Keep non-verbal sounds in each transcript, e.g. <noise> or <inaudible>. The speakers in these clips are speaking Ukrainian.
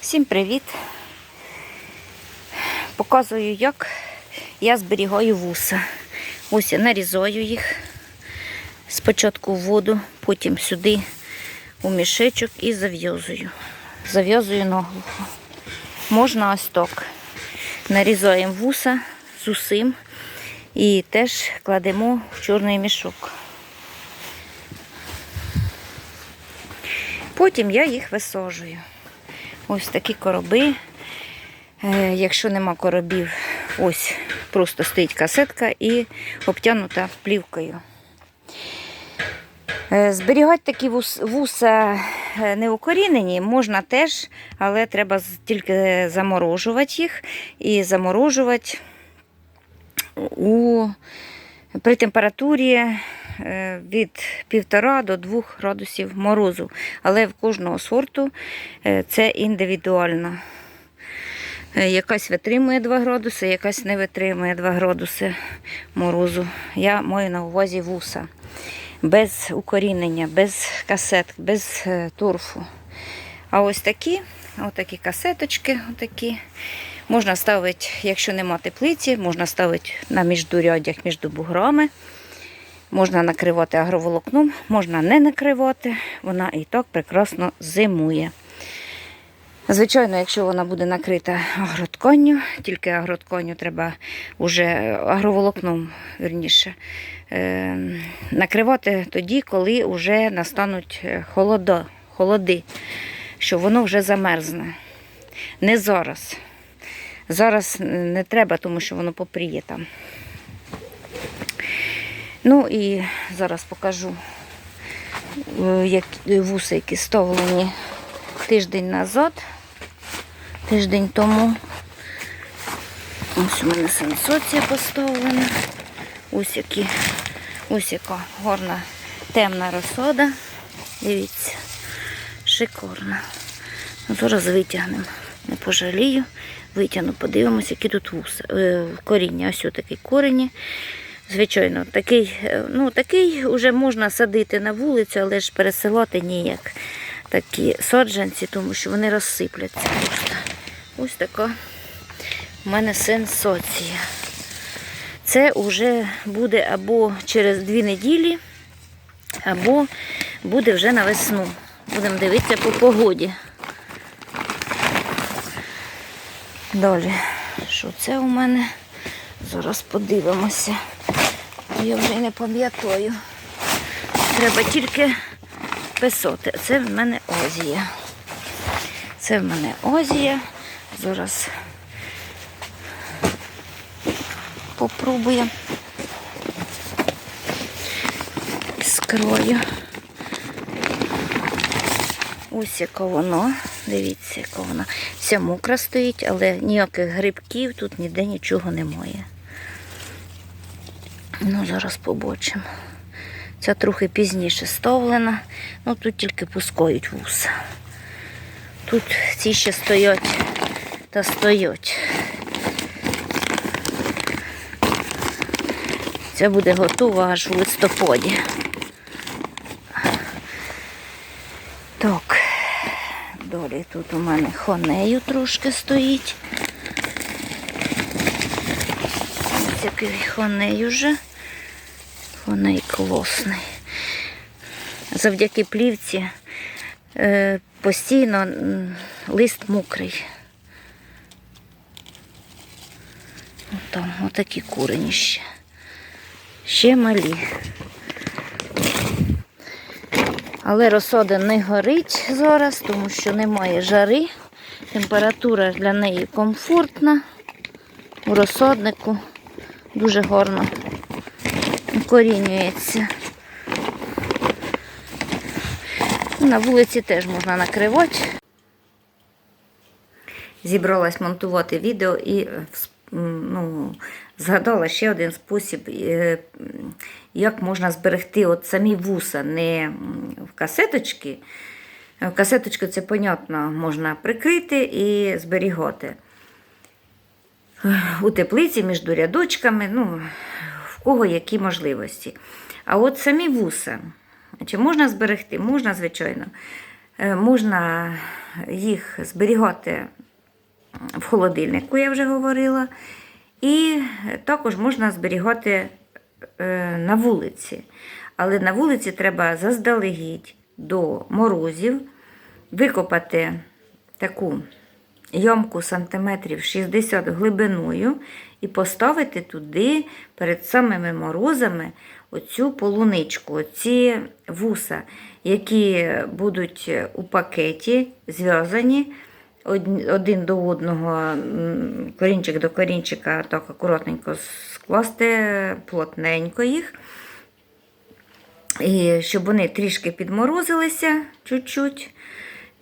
Всім привіт! Показую, як я зберігаю вуса. Ось я нарізаю їх спочатку в воду, потім сюди у мішечок і зав'язую. Зав'язую наглухо. Можна ось так. Нарізаємо вуса з усим і теж кладемо в чорний мішок. Потім я їх висаджую. Ось такі короби. Е, Якщо нема коробів, ось просто стоїть касетка і обтянута плівкою. Е, Зберігати такі вуса е, не укорінені можна теж, але треба тільки заморожувати їх і заморожувати у, при температурі від 1,5 до 2 градусів морозу. Але в кожного сорту е, це індивідуально. Е, Якась витримує 2 градуси, якась не витримує 2 градуси морозу. Я маю на увазі вуса. Без укорінення, без касет, без е, торфу. А ось такі, отакі касеточки, отакі. Можна ставити, якщо нема теплиці, можна ставити на міждурядях між буграми. Можна накривати агроволокном, можна не накривати. Вона і так прекрасно зимує. Звичайно, якщо вона буде накрита агротканню, тільки агротканню треба вже агроволокном, верніше, е, накривати тоді, коли вже настануть е, холода, холоди, що воно вже замерзне. Не зараз. Зараз не треба, тому що воно попріє там. Ну і зараз покажу, е, як вуси, які ставлені тиждень назад, тиждень тому. Ось у мене сенсоція поставлена. Ось, які, ось яка гарна темна розсода. Дивіться, шикарна. Ну, Зараз витягнемо. Не пожалію. Витягну, подивимося, які тут вуса. Е, коріння. Ось такий корені. Звичайно, такий, е, ну, такий вже можна садити на вулицю, але ж пересилати ніяк такі саджанці, тому що вони розсипляться. Ось така у мене сенсація. Це вже буде або через дві неділі, або буде вже на весну. Будемо дивитися по погоді. Далі, що це у мене? Зараз подивимося. Я вже не пам'ятаю. Треба тільки писати. Це в мене озія. Це в мене озія. Зараз попробуємо скрою. Ось яке воно. Дивіться, яке воно. Вся мокра стоїть, але ніяких грибків тут ніде нічого немає. Ну, зараз побачимо. Ця трохи пізніше ставлена. Ну тут тільки пускають вуса. Тут ці ще стоять та стоять. Це буде готова аж у листопаді. Так, далі тут у мене хонею трошки стоїть. Ось який хоней уже. Хоней класний. Завдяки плівці е, постійно лист мокрий. Там отакі курені ще. Ще малі. Але розсода не горить зараз, тому що немає жари. Температура для неї комфортна. У розсаднику дуже гарно укорінюється. На вулиці теж можна накривати. Зібралась монтувати відео і е, ну, згадала ще один спосіб, е, як можна зберегти от самі вуса не в касеточки. В касеточку це, понятно, можна прикрити і зберігати. У теплиці між рядочками, ну, в кого які можливості. А от самі вуса, чи можна зберегти? Можна, звичайно. Е, Можна їх зберігати в холодильнику, я вже говорила. І також можна зберігати е, на вулиці. Але на вулиці треба заздалегідь до морозів викопати таку ямку сантиметрів 60 глибиною і поставити туди перед самими морозами оцю полуничку, оці вуса, які будуть у пакеті зв'язані один до одного, корінчик до корінчика, так акуратненько скласти плотненько їх. І щоб вони трішки підморозилися чуть-чуть,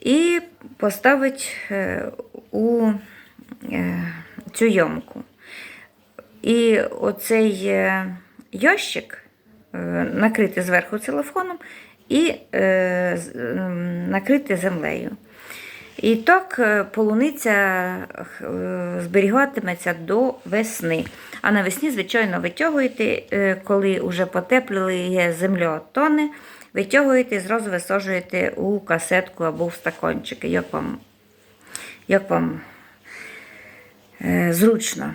і поставити е, у е, цю ямку. І оцей е, ящик е, накрити зверху целофаном і накрити землею. І так полуниця зберігатиметься до весни. А навесні, звичайно, витягуєте, коли вже потеплює земля тоне, витягуєте і зразу висаджуєте у касетку або в стаканчики. Як вам, як вам е, зручно.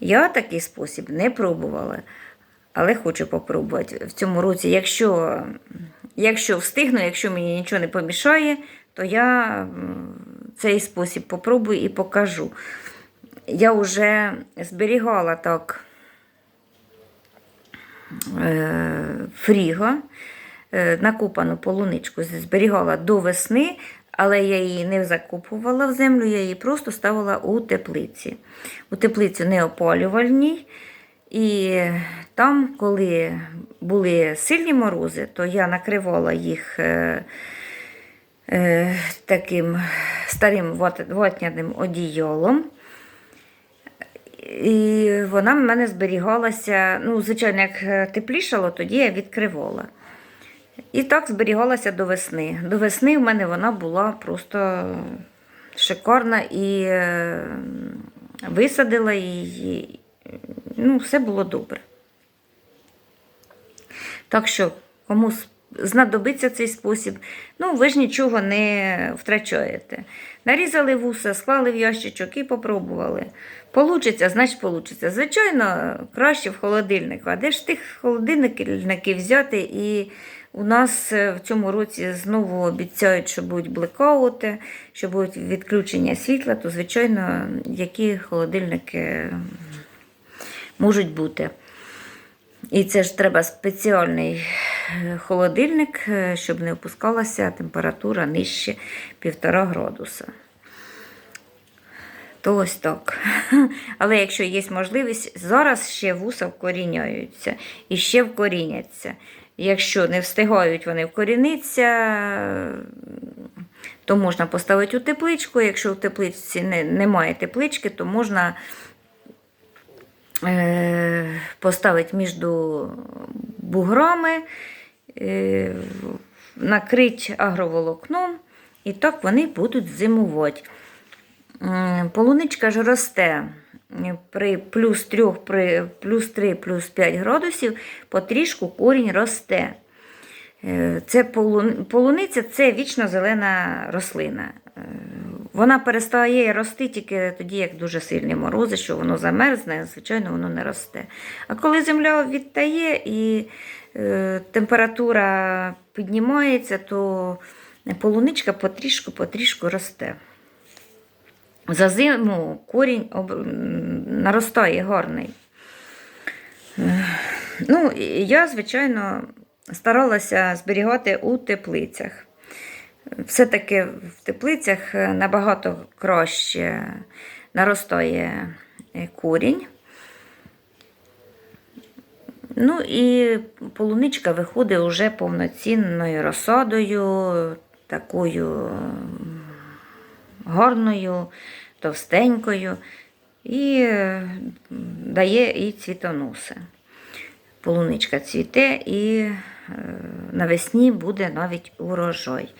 Я такий спосіб не пробувала, але хочу попробувати в цьому році. Якщо, якщо встигну, якщо мені нічого не помішає, то я цей спосіб попробую і покажу. Я вже зберігала так е, фріго, е, накопану полуничку зберігала до весни, але я її не закопувала в землю, я її просто ставила у теплиці. У теплиці неопалювальній. І там, коли були сильні морози, то я накривала їх е, е, таким старим ват- ватняним одіялом. І вона в мене зберігалася, ну, звичайно, як е, теплішало, тоді я відкривала. І так зберігалася до весни. До весни в мене вона була просто шикарна і е, висадила її. Ну, все було добре. Так що, кому знадобиться цей спосіб, ну, ви ж нічого не втрачаєте. Нарізали вуса, склали в ящичок і попробували. Получиться, значить получиться. Звичайно, краще в холодильнику. А де ж тих холодильників взяти? І у нас е, в цьому році знову обіцяють, що будуть блекаути, що будуть відключення світла, то, звичайно, які холодильники можуть бути. І це ж треба спеціальний е, холодильник, е, щоб не опускалася температура нижче 1,5 градуса. То ось так. <laughs> Але якщо є можливість, зараз ще вуса вкоріняються і ще вкоріняться. Якщо не встигають вони вкорінитися, то можна поставити у тепличку. Якщо в тепличці не, немає теплички, то можна е, поставити між буграми, е, накрити агроволокном, і так вони будуть зимувати. Полуничка ж росте при плюс 3, при плюс 3, плюс 5 градусів, потрішку корінь росте. Е, Це полуниця це вічно зелена рослина. Е, Вона перестає рости тільки тоді, як дуже сильні морози, що воно замерзне, звичайно, воно не росте. А коли земля відтає і е, температура піднімається, то полуничка потрішку-потрішку росте. За зиму корінь об... наростає гарний. Е, Ну, я, звичайно, старалася зберігати у теплицях. Все-таки в теплицях е, набагато краще наростає е, корінь. Ну і полуничка виходить уже повноцінною розсадою, такою гарною, товстенькою і е, дає і цвітоноси. Полуничка цвіте і е, навесні буде навіть урожай.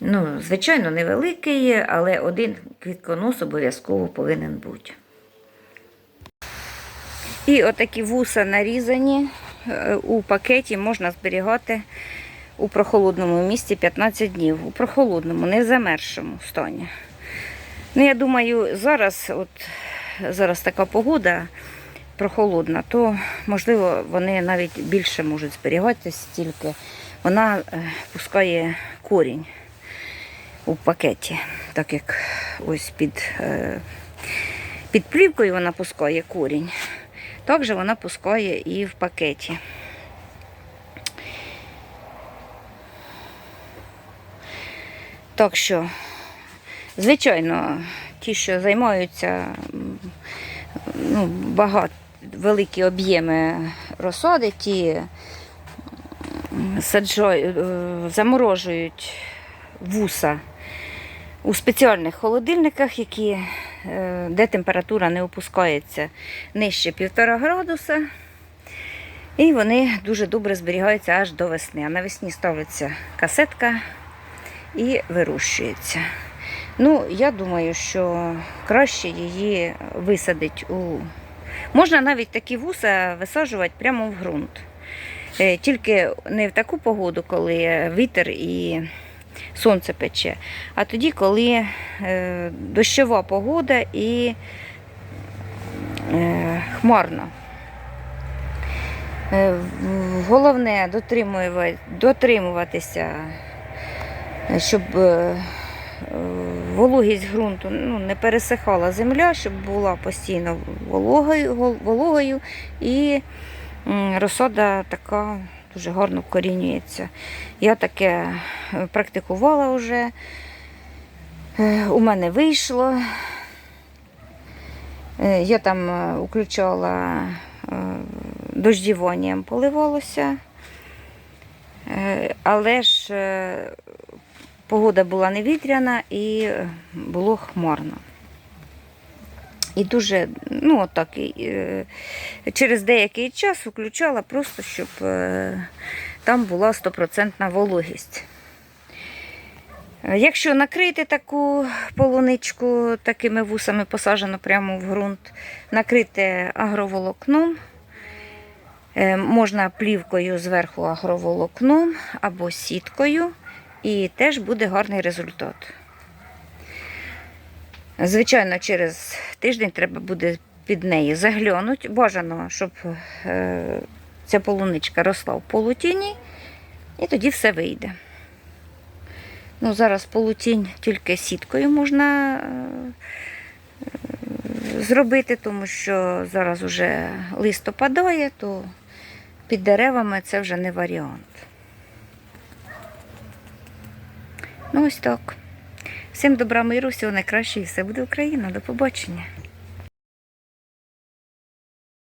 Ну, звичайно, невеликий, але один квітконос обов'язково повинен бути. І отакі вуса нарізані е, у пакеті можна зберігати у прохолодному місці 15 днів. У прохолодному, не в замерзшому стані. Ну, я думаю, зараз, от зараз така погода прохолодна, то можливо вони навіть більше можуть зберігатися, тільки вона е, пускає корінь у пакеті, так як ось під, е, під плівкою вона пускає корінь. Так же вона пускає і в пакеті. Так що, звичайно, ті, що займаються ну, багато, великі об'єми розсади, ті е, заморожують вуса у спеціальних холодильниках, які, е, де температура не опускається нижче 1,5 градуса. І вони дуже добре зберігаються аж до весни. А навесні ставиться касетка і вирощується. Ну, я думаю, що краще її висадить у. Можна навіть такі вуса висаджувати прямо в ґрунт. Е, Тільки не в таку погоду, коли вітер і сонце пече, а тоді, коли е, дощова погода і е, хмарна. Головне дотримуватися, щоб е, е, вологість ґрунту ну, не пересихала земля, щоб була постійно вологою, вологою і розсада така дуже гарно вкорінюється. Я таке е, практикувала вже. У мене вийшло. Я там включала дождіванням поливалося. Але ж погода була невітряна і е, було хмарно. І дуже, ну отак, е, через деякий час включала просто, щоб е, там була стопроцентна вологість. Якщо накрити таку полуничку такими вусами посаджено прямо в ґрунт, накрити агроволокном, можна плівкою зверху агроволокном або сіткою, і теж буде гарний результат. Звичайно, через тиждень треба буде під неї заглянути. Бажано, щоб е, ця полуничка росла в полутіні, і тоді все вийде. Ну, зараз полутінь тільки сіткою можна е, зробити, тому що зараз уже лист опадає, то під деревами це вже не варіант. Ну, ось так. Всім добра миру, всього найкращого і все буде Україна. До побачення.